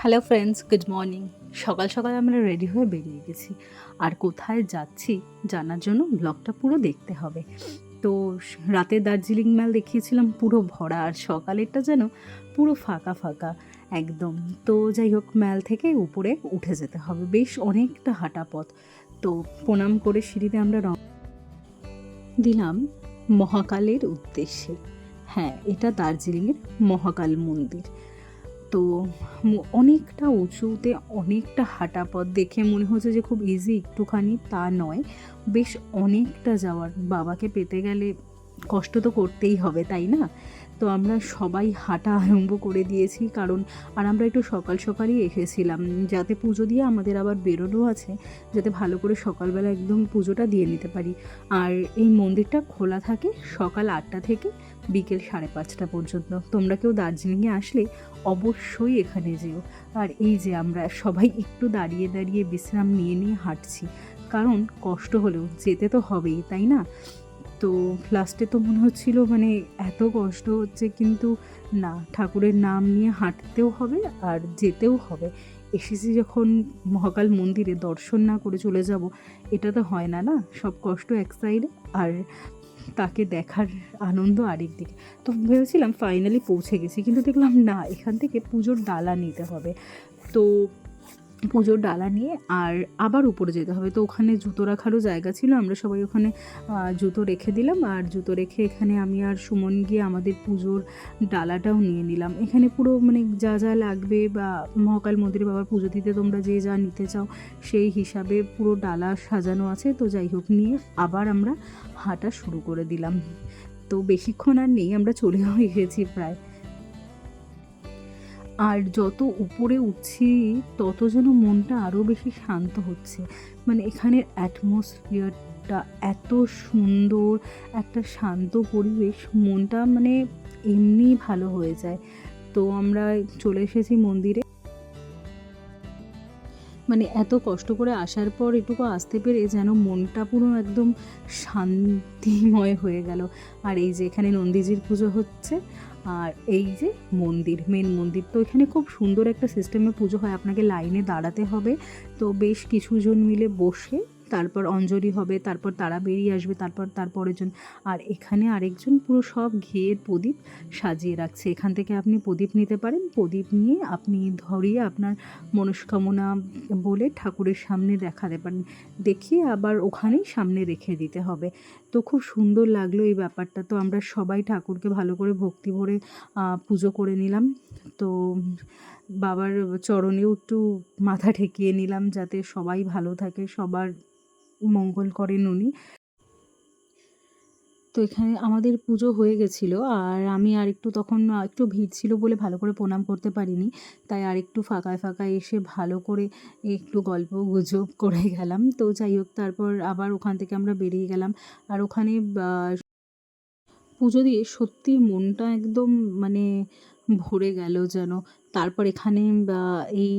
Hello friends good morning সকাল সকাল আমরা রেডি হয়ে বেরিয়ে গেছি। আর কোথায় যাচ্ছি জানার জন্য ব্লগটা পুরো দেখতে হবে। তো রাতে দার্জিলিং ম্যাল দেখিয়েছিলাম, পুরো ভরা। আর সকালেরটা যেন পুরো ফাঁকা ফাঁকা, একদম। তো যাই হোক ম্যাল থেকে উপরে উঠে যেতে হবে। বেশ অনেকটা হাঁটা পথ। তো প্রণাম করে সিঁড়িতে আমরা রং দিলাম মহাকালের উদ্দেশ্যে। হ্যাঁ এটা দার্জিলিংয়ের মহাকাল মন্দির। তো অনেকটা উঁচুতে অনেকটা হাঁটা পথ দেখে মনে হচ্ছে যে খুব ইজি একটুখানি তা নয়। বেশ অনেকটা যাওয়ার বাবাকে পেতে গেলে কষ্ট তো করতেই হবে, তাই না? তো আমরা সবাই হাঁটা আরম্ভ করে দিয়েছি, কারণ আর আমরা একটু সকাল সকালই এসেছিলাম, যাতে পুজো দিয়ে আমাদের আবার বেরোনো আছে, যাতে ভালো করে সকালবেলা একদম পুজোটা দিয়ে নিতে পারি। আর এই মন্দিরটা খোলা থাকে সকাল আটটা থেকে বিকেল সাড়ে পাঁচটা পর্যন্ত। তোমরা কেউ দার্জিলিংয়ে আসলে অবশ্যই এখানে যেও। আর এই যে আমরা সবাই একটু দাঁড়িয়ে দাঁড়িয়ে বিশ্রাম নিয়ে নিয়ে হাঁটছি, কারণ কষ্ট হলেও যেতে তো হবেই, তাই না? তো লাস্টে তো মনে হচ্ছিল মানে এত কষ্ট হচ্ছে, কিন্তু না, ঠাকুরের নাম নিয়ে হাঁটতেও হবে আর যেতেও হবে। এসেছি যখন মহাকাল মন্দিরে দর্শন না করে চলে যাব, এটা তো হয় না না? সব কষ্ট এক সাইডে আর তাকে দেখার আনন্দ আরেক দিকে। তো ভেবেছিলাম ফাইনালি পৌঁছে গেছি, কিন্তু দেখলাম না, এখান থেকে পুজোর ডালা নিতে হবে। তো পুজোর ডালা নিয়ে আর আবার উপরে যেতে হবে। তো ওখানে জুতো রাখারও জায়গা ছিল। আমরা সবাই ওখানে জুতো রেখে দিলাম। আর জুতো রেখে এখানে আমি আর সুমন গিয়ে আমাদের পুজোর ডালাটাও নিয়ে নিলাম। এখানে পুরো মানে যা যা লাগবে বা মহাকাল মন্দিরে বাবার পুজো দিতে তোমরা যে যা নিতে চাও, সেই হিসাবে পুরো ডালা সাজানো আছে। তো যাই হোক, নিয়ে আবার আমরা হাঁটা শুরু করে দিলাম। তো বেশিক্ষণ আর নেই, আমরা চলেও এসেছি প্রায়। আর যত উপরে উঠছি, তত যেন মনটা আরও বেশি শান্ত হচ্ছে। মানে এখানের অ্যাটমসফিয়ারটা এত সুন্দর, একটা শান্ত পরিবেশ, মনটা মানে এমনিই ভালো হয়ে যায়। তো আমরা চলে এসেছি মন্দিরে। মানে এত কষ্ট করে আসার পর এটুকু আসতে পেরে যেন মনটা পুরো একদম শান্তিময় হয়ে গেল। আর এই যে এখানে নন্দীজির পুজো হচ্ছে আর এই যে মন্দির মেন মন্দির, তো এখানে খুব সুন্দর একটা সিস্টেমে পুজো হয়। আপনাকে লাইনে দাঁড়াতে হবে। তো বেশ কিছুজন মিলে বসে তারপর অঞ্জলি হবে, তারপর তারা বেরিয়ে আসবে, তারপর তারপরের জন। আর এখানে আরেকজন পুরো সব ঘিয়ের প্রদীপ সাজিয়ে রাখছে। এখান থেকে আপনি প্রদীপ নিতে পারেন। প্রদীপ নিয়ে আপনি ধরিয়ে আপনার মনস্কামনা বলে ঠাকুরের সামনে দেখাতে পারেন। দেখিয়ে আবার ওখানেই সামনে রেখে দিতে হবে। তো খুব সুন্দর লাগল এই ব্যাপারটা। তো আমরা সবাই ঠাকুরকে ভালো করে ভক্তি ভরে পুজো করে নিলাম। তো বাবার চরণেও একটু মাথা ঠেকিয়ে নিলাম যাতে সবাই ভালো থাকে, সবার মঙ্গল করেন উনি। তো এখানে আমাদের পুজো হয়ে গেছিল আর আমি আর একটু তখন একটু ভিড় ছিল বলে ভালো করে প্রণাম করতে পারিনি। তাই আর একটু ফাঁকায় ফাঁকায় এসে ভালো করে একটু গল্প গুজব করে গেলাম। তো যাই হোক, তারপর আবার ওখান থেকে আমরা বেরিয়ে গেলাম। আর ওখানে পুজো দিয়ে সত্যি মনটা একদম মানে ভরে গেল যেন। তারপর এখানে এই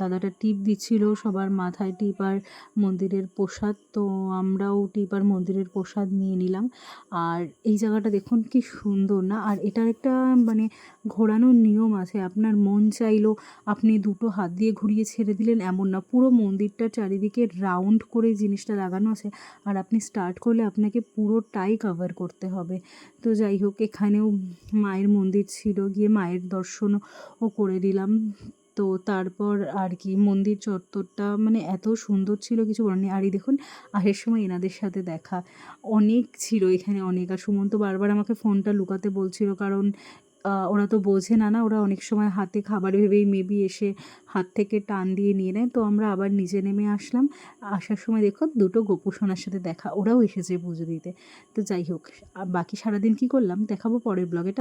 দাদাটা টিপ দিচ্ছিল সবার মাথায় টিপ আর মন্দিরের প্রসাদ। তো আমরাও টিপ আর মন্দিরের প্রসাদ নিয়ে নিলাম। আর এই জায়গাটা দেখুন কি সুন্দর না? আর এটার একটা মানে ঘোরানোর নিয়ম আছে। আপনার মন চাইলো আপনি দুটো হাত দিয়ে ঘুরিয়ে ছেড়ে দিলেন, এমন না। পুরো মন্দিরটার চারিদিকে রাউন্ড করে জিনিসটা লাগানো আছে। আর আপনি স্টার্ট করলে আপনাকে পুরোটাই কভার করতে হবে। তো যাই হোক, এখানেও মায়ের মন্দির ছিল। গিয়ে মায়ের দর্শনও ও করে দিলাম। তো তারপর আর কি মন্দির চত্বরটা মানে এত সুন্দর ছিল কিছু বলার নেই। আর দেখুন আসার সময় এনাদের সাথে দেখা অনেক ছিল এখানে অনেক। আর সুমন্ত বারবার আমাকে ফোনটা লুকাতে বলছিল কারণ ওরা তো বোঝে না না, ওরা অনেক সময় হাতে খাবার ভেবেই মেবি এসে হাত থেকে টান দিয়ে নিয়ে নেয়। তো আমরা আবার নিচে নেমে আসলাম। আসার সময় দেখো দুটো গোপুসোনার সাথে দেখা, ওরাও এসেছে পুজো দিতে। তো যাই হোক বাকি সারাদিন কী করলাম দেখাবো পরের ব্লগে